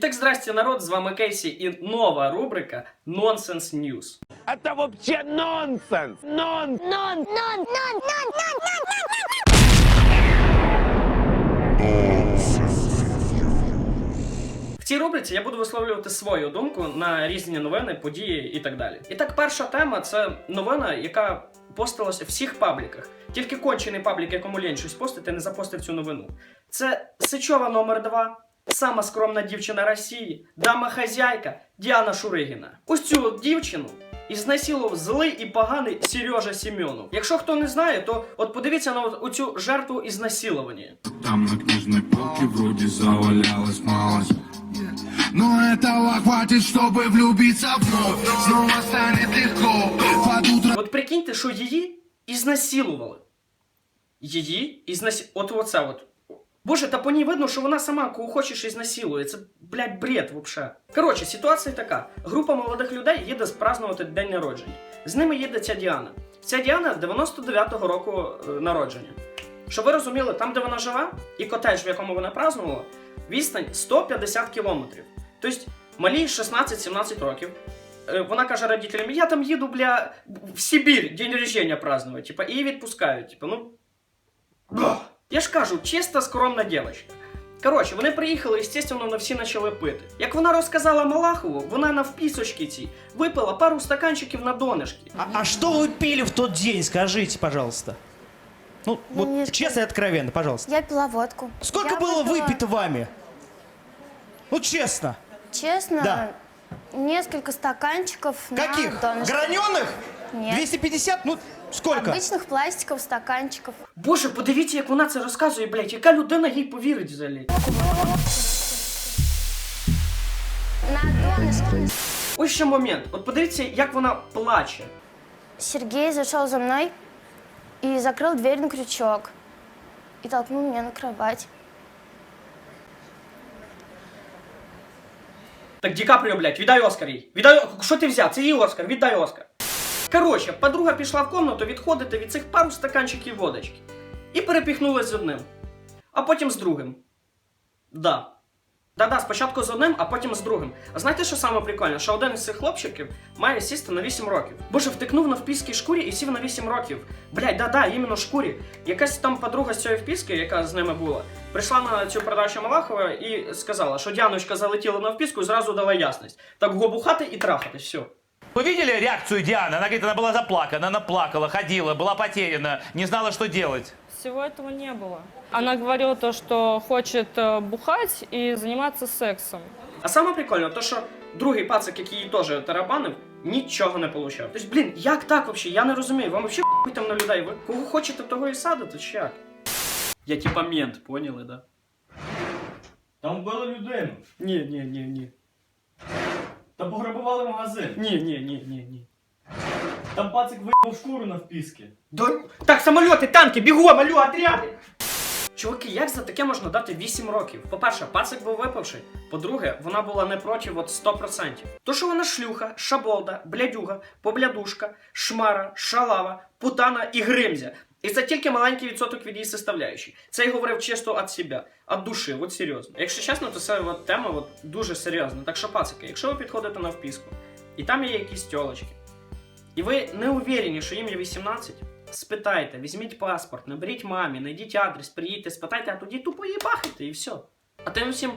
так, здрасте, народ, з вами Кейсі і нова рубрика Nonsense News. Это вообще нонсенс! Нон! Non, non, non, non, non. В цій рубриці я буду висловлювати свою думку на різні новини, події і так далі. І так, перша тема це новина, яка постилась у всіх пабліках. Тільки кончений паблік, якому лінь щось постити, не запостив цю новину. Це Сичова номер 2 сама скромна дівчина Росії, дама хазяйка Діана Шуригіна. Ось цю от дівчину. І знасилував злий і поганий Сережа Сімьонов. Якщо хто не знає, то от подивіться на оцю жертву ізнасилування. Там на книжной полке вроде завалялась малость Но этого хватит, чтобы влюбиться вновь Снова станет легко Под утро От прикиньте, що її ізнасилували. Її ізнасі... От оце от. Боже, та по ній видно, що вона сама кого хочеш ізнасилує. Це, блядь, бред вообще. Коротше, ситуація така: група молодих людей їде спразнувати день народження. З ними їде ця Діана. Ця Діана 99-го року е, народження. Щоб ви розуміли, там, де вона живе, і котедж, в якому вона празднувала, відстань 150 кілометрів. Тобто малі 16-17 років. Е, Вона каже родителям: я там їду, бля, в Сибір день рождения праздновать. Типа, і її відпускають. Типа, ну. бах. Я ж кажу, чиста скромна дівчинка. Коротше, вони приїхали, естественно, на всі почали пити. Як вона розказала Малахову, вона на впісочки цій випила пару стаканчиків на донышки. А, а что вы пили в тот день, скажите, пожалуйста? Ну, вот не честно и откровенно, пожалуйста. Я пила водку. Сколько Я было выпила, выпито вами? Ну, честно. Честно, Да. несколько стаканчиков Каких? на донышке. Граненых? Нет. 250? Ну, сколько? Обычных пластиков, стаканчиков. Боже, подивіться, як вона це розказує, блядь, яка людина їй повірить взагалі. На донышке. Ось ще момент. От подивіться, як вона плаче. Сергей зашел за мной и закрыл дверь на крючок. И толкнул меня на кровать. Так Ді Капріо, блядь, віддай Оскар їй. Віддай, що ти взяв? Це її Оскар, віддай Оскар. Коротше, подруга пішла в комнату відходити від цих пару стаканчиків водочки. І перепіхнулась з одним. А потім з другим. Да. Да-да, спочатку з одним, а потім з другим. А знаєте, що саме прикольне? Що один із цих хлопчиків має сісти на 8 років. Боже, втикнув на впіській шкурі і сів на 8 років. Блядь, да-да, іменно шкурі. Якась там подруга з цієї впіски, яка з ними була, прийшла на цю передачу Малахова і сказала, що Дяночка залетіла на впіску і зразу дала ясність. Так го бухати і трахати, все. Вы видели реакцию Дианы? Она говорит, она была заплакана, она плакала, ходила, была потеряна, не знала, что делать. Всего этого не было. Она говорила то, что хочет э, бухать и заниматься сексом. А саме прикольно, то що другий пацик, який її теж тарабанив, нічого не получав. Тобто, блін, як так взагалі? Я не розумію. Вам взагалі хуй там на людей. Ви кого хочете, того і садите, чи як? Я типа мент, поняли, да? Там вбили людину. Ні, ні, ні, ні. Та пограбували магазин. Ні, ні, ні, ні, ні. Там пацик виїхав шкуру на впіски. Да... Так, самольоти, танки, бігом, алло, отряди! Чуваки, як за таке можна дати 8 років? По-перше, пацик був випивший. По-друге, вона була не проти от 100%. То, що вона шлюха, шаболда, блядюга, поблядушка, шмара, шалава, путана і гримзя. І це тільки маленький відсоток від її составляючої. Це я говорив чисто від себе, від душі, от серйозно. Якщо чесно, то це от тема от дуже серйозна. Так що, пацики, якщо ви підходите на впіску, і там є якісь тьолочки, і ви не уверені, що їм є 18, спитайте, візьміть паспорт, наберіть мамі, знайдіть адрес, приїдьте, спитайте, а тоді тупо їбахайте і все. А тим всім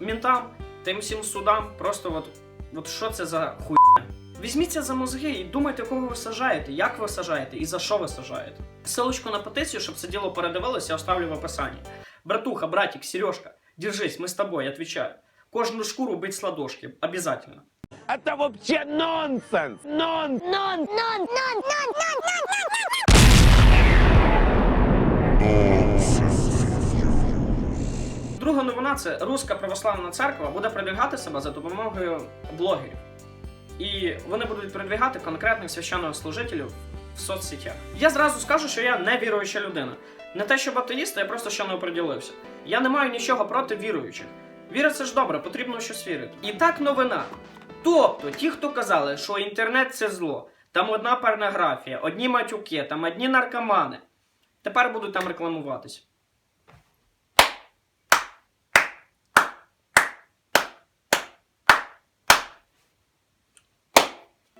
ментам, тим всім судам, просто от, от що це за хуйня. Візьміться за мозги і думайте, кого ви сажаєте, як ви сажаєте і за що ви сажаєте. Ссылочку на петицію, щоб це діло передивилося, я оставлю в описанні. Братуха, братик, Сережка, держись, ми з тобою, отвечаю. Кожну шкуру бить з ладошки, обязательно. Это вообще нонсенс! Нон! Non, non, non, non, non. Друга новина це Руська православна церква буде продвігати себе за допомогою блогерів. І вони будуть продвігати конкретних священнослужителів в соцсетях. Я зразу скажу, що я не віруюча людина. Не те, щоб атеїст, я просто ще не оприділився. Я не маю нічого проти віруючих. Віра це ж добре, потрібно в щось вірити. І так новина. Тобто, ті, хто казали, що інтернет це зло, там одна порнографія, одні матюки, там одні наркомани. Тепер будуть там рекламуватись.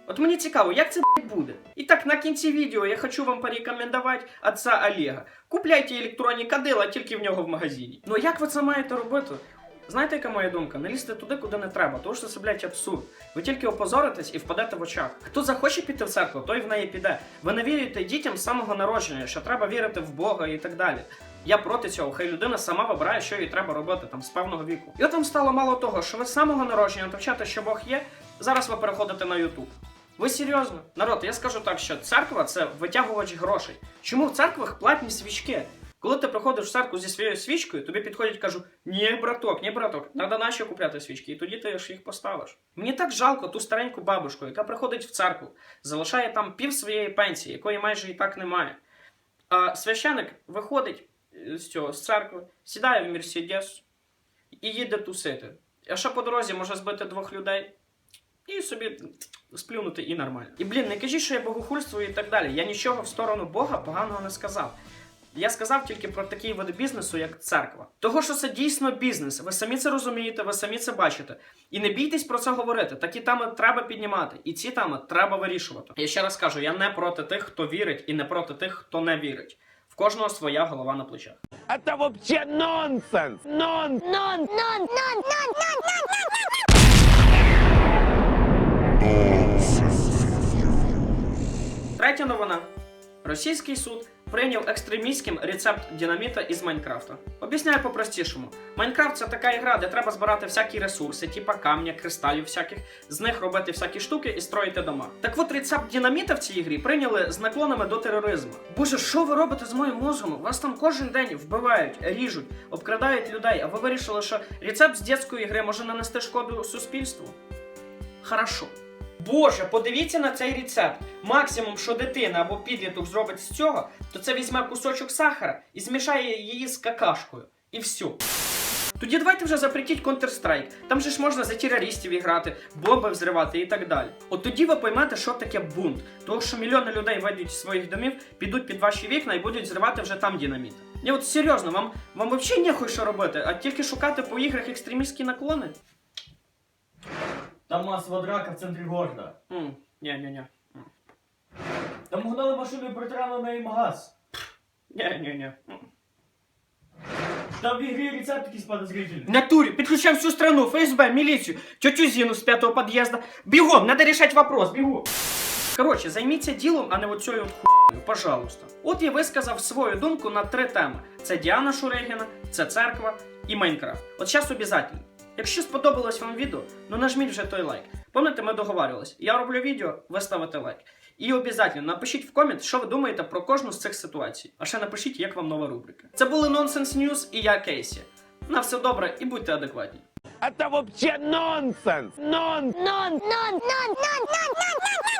От мені цікаво, як це буде. І так, на кінці відео я хочу вам порекомендувати отца Олега. Купляйте електронні кадила тільки в нього в магазині. Ну як ви це маєте робити? Знаєте, яка моя думка? Не лізьте туди, куди не треба, тому що це, блядь, абсурд. Ви тільки опозоритесь і впадете в очах. Хто захоче піти в церкву, той в неї піде. Ви не вірите дітям з самого народження, що треба вірити в Бога і так далі. Я проти цього, хай людина сама вибирає, що їй треба робити там з певного віку. І от вам стало мало того, що ви з самого народження навчаєте, що Бог є. Зараз ви переходите на Ютуб. Ви серйозно? Народ, я скажу так, що церква це витягувач грошей. Чому в церквах платні свічки? Коли ти приходиш в церкву зі своєю свічкою, тобі підходять і кажуть: ні, браток, ні, браток, треба наші купляти свічки, і тоді ти ж їх поставиш. Мені так жалко ту стареньку бабушку, яка приходить в церкву, залишає там пів своєї пенсії, якої майже і так немає. А священик виходить е, з цього з церкви, сідає в Мерседес і їде тусити. А ще по дорозі може збити двох людей і собі сплюнути і нормально. І блін, не кажіть, що я богохульствую і так далі. Я нічого в сторону Бога поганого не сказав. Я сказав тільки про такий вид бізнесу, як церква. Того, що це дійсно бізнес. Ви самі це розумієте, ви самі це бачите. І не бійтесь про це говорити. Такі теми треба піднімати, і ці теми треба вирішувати. Я ще раз кажу: я не проти тих, хто вірить, і не проти тих, хто не вірить. В кожного своя голова на плечах. Это вообще нонсенс! Нонсенс! Третя новина. Російський суд прийняв екстремістським рецепт динаміта із Майнкрафта. Об'ясняю по-простішому. Майнкрафт це така ігра, де треба збирати всякі ресурси, типа камня, кристалів всяких, з них робити всякі штуки і строїти дома. Так от рецепт динаміта в цій ігрі прийняли з наклонами до тероризму. Боже, що ви робите з моїм мозгом? Вас там кожен день вбивають, ріжуть, обкрадають людей, а ви вирішили, що рецепт з дитячої гри може нанести шкоду суспільству? Хорошо. Боже, подивіться на цей рецепт. Максимум, що дитина або підліток зробить з цього, то це візьме кусочок сахара і змішає її з какашкою. І все. Тоді давайте вже запретіть Counter-Strike. Там же ж можна за терористів іграти, бомби взривати і так далі. От тоді ви поймете, що таке бунт. Тому що мільйони людей вийдуть з своїх домів, підуть під ваші вікна і будуть зривати вже там динаміт. Ні, от серйозно, вам, вам взагалі нехуй що робити, а тільки шукати по іграх екстремістські наклони? Там масова драка в центрі города. Ні-ні-ні. Там угнали машину і притирали на неї магаз. Ні-ні-ні. Там в ігрі рецепт якийсь подозрительний. В натуре, підключаємо всю страну, ФСБ, міліцію, тетю Зіну з п'ятого під'їзду. Бігом, надо рішати вопрос, бігом. Коротше, займіться ділом, а не оцею от хуйнею, пожалуйста. От я висказав свою думку на три теми: це Діана Шурегіна, це церква і Майнкрафт. От зараз обов'язково. Якщо сподобалось вам відео, ну нажміть вже той лайк. Помните, ми договарювалися. Я роблю відео, ви ставите лайк. І обов'язково напишіть в комент, що ви думаєте про кожну з цих ситуацій. А ще напишіть, як вам нова рубрика. Це були Нонсенс News і я Кейсі. На все добре і будьте адекватні. Это вообще нонсенс! Нонсенс! Нон, нон, нон, нон, нон.